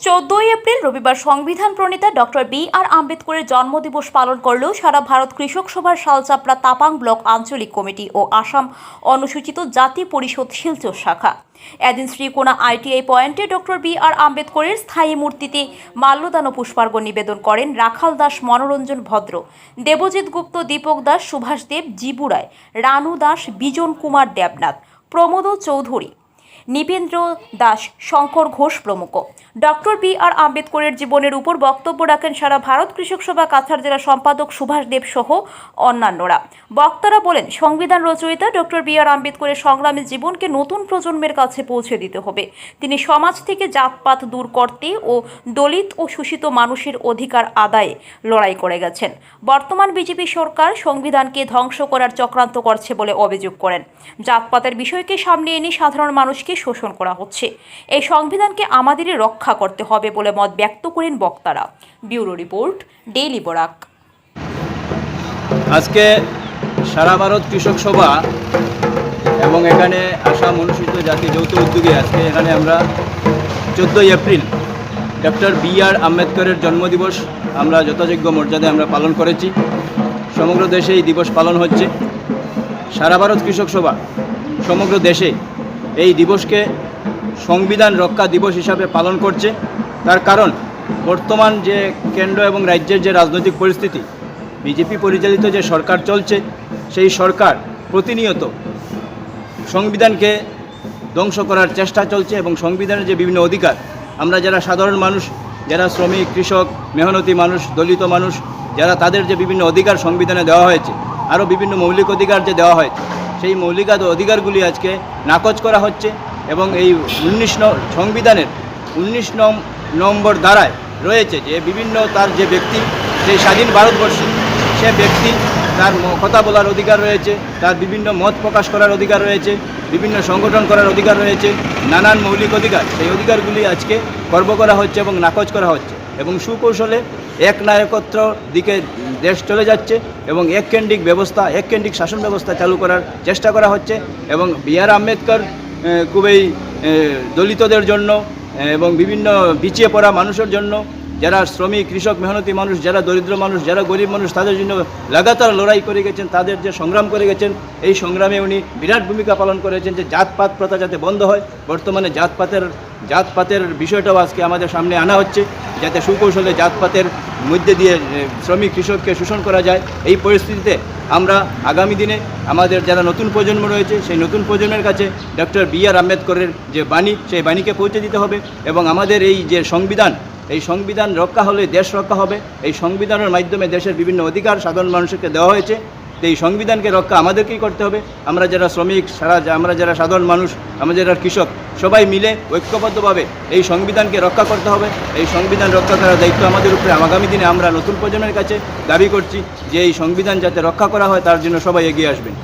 চোদ্দই এপ্রিল রবিবার সংবিধান প্রণেতা ডক্টর বি আর আম্বেদকরের জন্মদিবস পালন করলেও সারা ভারত কৃষক সভার শালচাপড়া তাপাং ব্লক আঞ্চলিক কমিটি ও আসাম অনুসূচিত জাতি পরিষদ শিলচর শাখা। এদিন শ্রীকোনা আইটিআই পয়েন্টে ডক্টর বি আর আম্বেদকরের স্থায়ী মূর্তিতে মাল্যদান পুষ্পার্ঘ নিবেদন করেন রাখাল দাস, মনোরঞ্জন ভদ্র, দেবজিৎ গুপ্ত, দীপক দাস, সুভাষ দেব জিবুরায় রানু দাস, বিজন কুমার দেবনাথ, প্রমোদ চৌধুরী নিপেন্দ্র দাস, শঙ্কর ঘোষ প্রমুখ। ডক্টর বি আর আম্বেদকরের জীবনের উপর বক্তব্য রাখেন সারা ভারত কৃষক সভা, কাছাড় জেলা সম্পাদক সুভাষ দেব সহ অন্যান্যরা। বক্তারা বলেন, সংবিধান রচয়িতা ডক্টর বি আর আম্বেদকরের সংগ্রামী জীবনকে নতুন প্রজন্মের কাছে পৌঁছে দিতে হবে। তিনি সমাজ থেকে জাতপাত দূর করতে ও দলিত ও শোষিত মানুষের অধিকার আদায়ে লড়াই করে গেছেন। বর্তমান বিজেপি সরকার সংবিধানকে ধ্বংস করার চক্রান্ত করছে বলে অভিযোগ করেন। জাতপাতের বিষয়কে সামনে এনে সাধারণ মানুষকে শোষণ করা হচ্ছে। এই সংবিধানকে আমাদেরই রক্ষা করতে হবে বলে মত ব্যক্ত করেন বক্তারা। Bureau report, daily Barak. আজকে সারা ভারত কৃষক সভা এবং এখানে আসাম অনুসূচিত জাতি যৌথ উদ্যোগে আজকে এখানে আমরা চোদ্দোই এপ্রিল ডক্টর বি আর আম্বেদকরের জন্মদিবস আমরা যথাযোগ্য মর্যাদায় আমরা পালন করেছি। সমগ্র দেশে এই দিবস পালন হচ্ছে। সারা ভারত কৃষক সভা সমগ্র দেশে এই দিবসকে সংবিধান রক্ষা দিবস হিসাবে পালন করছে। তার কারণ, বর্তমান যে কেন্দ্র এবং রাজ্যের যে রাজনৈতিক পরিস্থিতি, বিজেপি পরিচালিত যে সরকার চলছে, সেই সরকার প্রতিনিয়ত সংবিধানকে ধ্বংস করার চেষ্টা চলছে এবং সংবিধানের যে বিভিন্ন অধিকার, আমরা যারা সাধারণ মানুষ, যারা শ্রমিক, কৃষক, মেহনতি মানুষ, দলিত মানুষ, যারা তাদের যে বিভিন্ন অধিকার সংবিধানে দেওয়া হয়েছে, আরও বিভিন্ন মৌলিক অধিকার যে দেওয়া হয়েছে সেই মৌলিক অধিকারগুলি আজকে নাকচ করা হচ্ছে এবং এই উনিশ সংবিধানের উনিশ নম্বর দ্বারায় রয়েছে যে বিভিন্ন তার যে ব্যক্তি সেই স্বাধীন ভারতবর্ষে, সে ব্যক্তি তার কথা বলার অধিকার রয়েছে, তার বিভিন্ন মত প্রকাশ করার অধিকার রয়েছে, বিভিন্ন সংগঠন করার অধিকার রয়েছে, নানান মৌলিক অধিকার, সেই অধিকারগুলি আজকে গর্ব করা হচ্ছে এবং নাকচ করা হচ্ছে এবং সুকৌশলে এক নায়কত্র দিকে দেশ চলে যাচ্ছে এবং এক কেন্দ্রিক ব্যবস্থা এক কেন্দ্রিক শাসন ব্যবস্থা চালু করার চেষ্টা করা হচ্ছে এবং বি আর আম্বেদকর খুবই দলিতদের জন্য এবং বিভিন্ন পিছিয়ে পড়া মানুষের জন্য, যারা শ্রমিক, কৃষক, মেহনতি মানুষ, যারা দরিদ্র মানুষ, যারা গরিব মানুষ, তাদের জন্য লাগাতার লড়াই করে গেছেন, তাদের যে সংগ্রাম করে গেছেন, এই সংগ্রামে উনি বিরাট ভূমিকা পালন করেছেন যে জাতপাত প্রথা যাতে বন্ধ হয়। বর্তমানে জাতপাতের জাতপাতের বিষয়টাও আজকে আমাদের সামনে আনা হচ্ছে। যাতে সুকৌশলে জাতপাতের মধ্যে দিয়ে শ্রমিক কৃষককে শোষণ করা যায়, এই পরিস্থিতিতে আমরা আগামী দিনে আমাদের যারা নতুন প্রজন্ম রয়েছে, সেই নতুন প্রজন্মের কাছে ডক্টর বি আর আম্বেদকরের যে বাণী, সেই বাণীকে পৌঁছে দিতে হবে এবং আমাদের এই যে সংবিধান, এই সংবিধান রক্ষা হলে দেশ রক্ষা হবে। এই সংবিধানের মাধ্যমে দেশের বিভিন্ন অধিকার সাধারণ মানুষকে দেওয়া হয়েছে। তো এই সংবিধানকে রক্ষা আমাদেরকেই করতে হবে। আমরা যারা শ্রমিক, সারা আমরা যারা সাধারণ মানুষ, আমরা যারা কৃষক, সবাই মিলে ঐক্যবদ্ধভাবে এই সংবিধানকে রক্ষা করতে হবে। এই সংবিধান রক্ষা করার দায়িত্ব আমাদের উপরে। আগামী দিনে আমরা নতুন প্রজন্মের কাছে দাবি করছি যে এই সংবিধান যাতে রক্ষা করা হয়, তার জন্য সবাই এগিয়ে আসবেন।